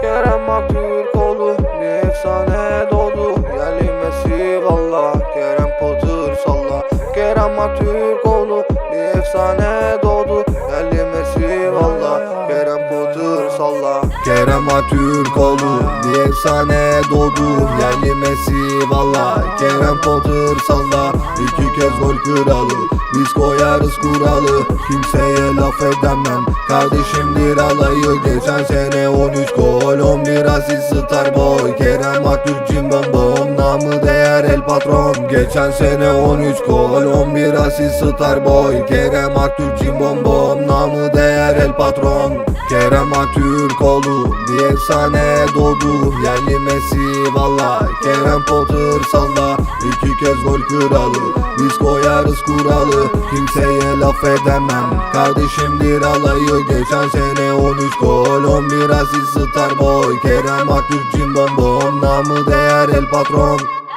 Kerem Aktürkoğlu bir efsane doğdu. Yerli valla Kerem Potter salla. Kerem Aktürkoğlu bir efsane doğdu. Yerli valla Kerem Potter salla. Kerem Aktürkoğlu bir efsane doğdu. Yerli valla Kerem Potter salla. İki kez gol kralı biz koyarız kuralı. Kimseye laf edemem Kardeşimdir alayı. Geçen sene 13 gol 11 asist Starboy Kerem Aktürk cimbom bom Namı değer el patron. Geçen sene 13 gol 11 asist Starboy Kerem Aktürk cimbom bom Namı değer el patron. Kerem Aktürkoğlu bir efsane doğdu. Yerli Messi valla Kerem Potter salla. İki kez gol kralı Biz koyarız kuralı. Kimseye laf edemem Kardeşimdir alayı. Geçen sene 13 gol 11 asist Starboy Kerem Aktürk cimbom patrón.